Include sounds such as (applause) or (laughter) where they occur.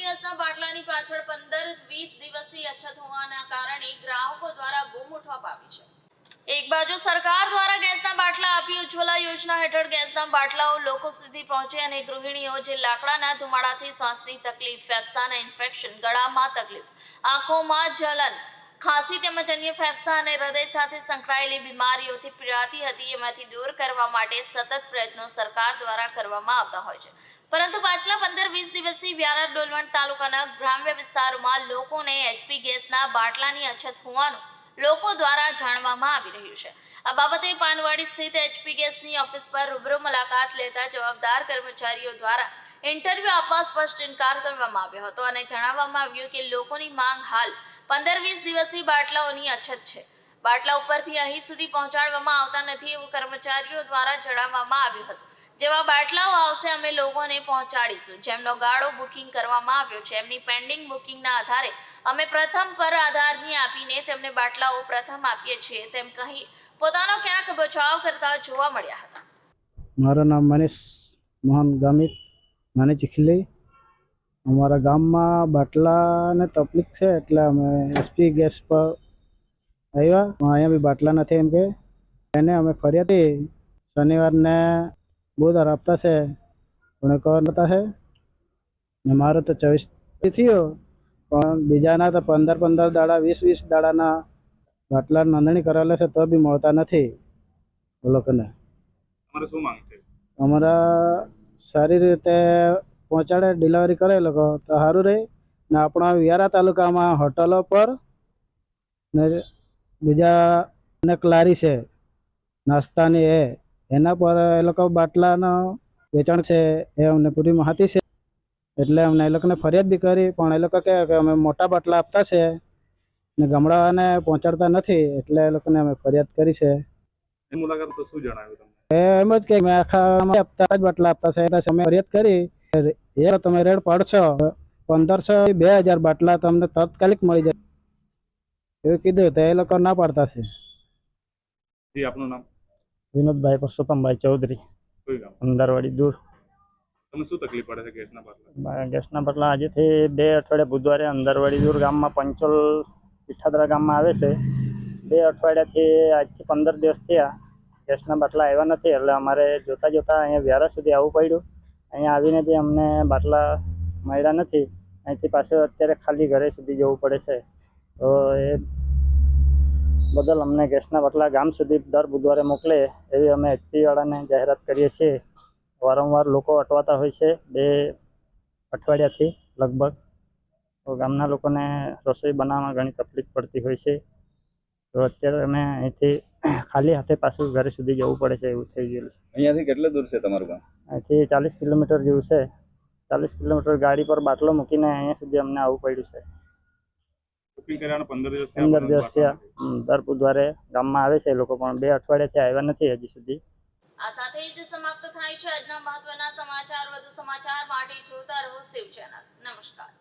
ગેસના બાટલાની પાછળ પંદર વીસ દિવસથી અછત હોવાના કારણે ગ્રાહકો દ્વારા બૂમ ઉઠવા પામી છે. એક બાજુ સરકાર દ્વારા ગેસના બાટલા આપી ઉજ્જવલા યોજના હેઠળ ગેસના બાટલાઓ લોકો સુધી પહોંચે અને ગૃહિણીઓ જે લાકડાના ધુમાડાથી શ્વાસની તકલીફ, ફેફસાના ઇન્ફેક્શન, ગળામાં તકલીફ, આંખોમાં જલન ખાંસી તેમજ અન્ય ફેફસા અને હૃદય સાથે સંકળાયેલી બીમારીઓથી પીડાતી હતી, એમાંથી દૂર કરવા માટે સતત પ્રયત્નો સરકાર દ્વારા કરવામાં આવતા હોય છે. પરંતુ પાછલા પંદર વીસ દિવસથી વ્યારા ડોલવણ તાલુકાના ગ્રામ્ય વિસ્તારોમાં લોકોને એચપી ગેસના બાટલાની અછત હોવાનું લોકો દ્વારા જાણવામાં આવી રહ્યું છે. આ બાબતે પાનવાડી સ્થિત એચપી ગેસની ઓફિસ પર રૂબરૂ મુલાકાત લેતા જવાબદાર કર્મચારીઓ દ્વારા ઇન્ટરવ્યુ આપવા સ્પષ્ટ ઇનકાર કરવામાં આવ્યો હતો અને જણાવવામાં આવ્યું કે લોકોની માંગ હાલ પંદર વીસ દિવસથી બાટલાઓની અછત છે. બાટલા ઉપરથી અહીં સુધી પહોંચાડવામાં આવતા નથી એવું કર્મચારીઓ દ્વારા જણાવવામાં આવ્યું હતું. જેવા બાટલાઓ આવશે, અમે લોકોને પહોંચાડીશું. જેમનો ગાળો બુકિંગ કરવામાં આવ્યો છે, એમની પેન્ડિંગ બુકિંગના આધારે અમે પ્રથમ પર આધારની આપીને તેમને બાટલાઓ પ્રથમ આપીએ છીએ તેમ કહી પોતાનો ક્યાંક બચાવ કરતા જોવા મળ્યા હતા. મારું નામ મનીષ મોહન ગામિત. નાની ચીખલી અમારા ગામમાં બાટલાને તકલીફ છે એટલે અમે એસપી ગેસ પર આવ્યા. અહીંયા બી બાટલા નથી એમ કે. એને અમે ફરિયાદ. શનિવારને બુધવાર આપતા છે. પણ કવર નતા છે ને મારો તો ચોવીસ થયો. પણ બીજાના તો પંદર પંદર દાડા વીસ વીસ દાડાના બાટલા નોંધણી કરાવેલા છે તો બી મળતા નથી. લોકોને અમારા સારી રીતે પહોંચાડે ડિલિવરી કરે એ લોકો. તો સારું રહે. ને આપણા વ્યારા તાલુકામાં હોટલો પર ને બીજા અનેક લારી છે, નાસ્તાની એ, એના પર એ લોકો બાટલાનો વેચાણ છે, એ અમને પૂરી માહિતી છે. એટલે અમને એ લોકોને ફરિયાદ બી કરી, પણ એ લોકો કહે કે અમે મોટા બાટલા આપતા છે ને ગામડાને પહોંચાડતા નથી, એટલે એ લોકોને અમે ફરિયાદ કરી છે. મુલાકાત શું જણાવ્યું તમને? એમ જ કે મેં આખા આપતા જ બાટલા આપતા છે. અમે ફરિયાદ કરી. એ તમે રેડ પાડશો પંદરસો બે હજાર બાટલા તમને તાત્કાલિક મળી જાય. એવું કીધું તો એ લોકો ના પાડતા છે. જી આપનું નામ? વિનોદભાઈ પરસોત્તમભાઈ ચૌધરી. કોઈ અંદરવાડી દૂર. તમને શું તકલીફ પડે છે ગેસના બાટલા ગેસના બદલા આજેથી બે અઠવાડિયા બુધવારે અંદરવાડી દૂર ગામમાં પંચોલ પીઠાદરા ગામમાં આવે છે. બે અઠવાડિયાથી આજથી પંદર દિવસ થયા. ગેસના બાટલા આવ્યા નથી, એટલે અમારે જોતા જોતા અહીંયા વ્યારા સુધી આવવું પડ્યું. અહીંયા આવીને બી અમને બાટલા મળ્યા નથી. અહીંથી પાછું અત્યારે ખાલી ઘરે સુધી જવું પડે છે. તો એ બદલ અમને ગેસના બાટલા ગામ સુધી દર બુધવારે મોકલે, એવી અમે એચપીવાળાને જાહેરાત કરીએ છીએ. વારંવાર લોકો અટવાતા હોય છે, બે અઠવાડિયાથી લગભગ. તો ગામના લોકોને રસોઈ બનાવવામાં ઘણી તકલીફ પડતી હોય છે. તો અત્યારે અમે અહીંથી (coughs) ખાલી હાથે પાછું ઘરે સુધી જવું પડે છે એવું થઈ ગયેલું છે. અહીંયાથી કેટલે દૂર છે તમારું ગામ? અહીંથી ચાલીસ કિલોમીટર જેવું છે. ચાલીસ કિલોમીટર ગાડી પર બાટલો મૂકીને અહીંયા સુધી અમને આવવું પડ્યું છે. પંદર દિવસ ત્યાં થયા. દર બુધવારે ગામમાં આવે છે એ લોકો પણ. બે અઠવાડિયાથી આવ્યા નથી હજી સુધી. આ સાથે જ સમાપ્ત થાય છે આજના મહત્વના સમાચાર. વધુ સમાચાર માટે જોતા રહો શિવ ચેનલ. નમસ્કાર.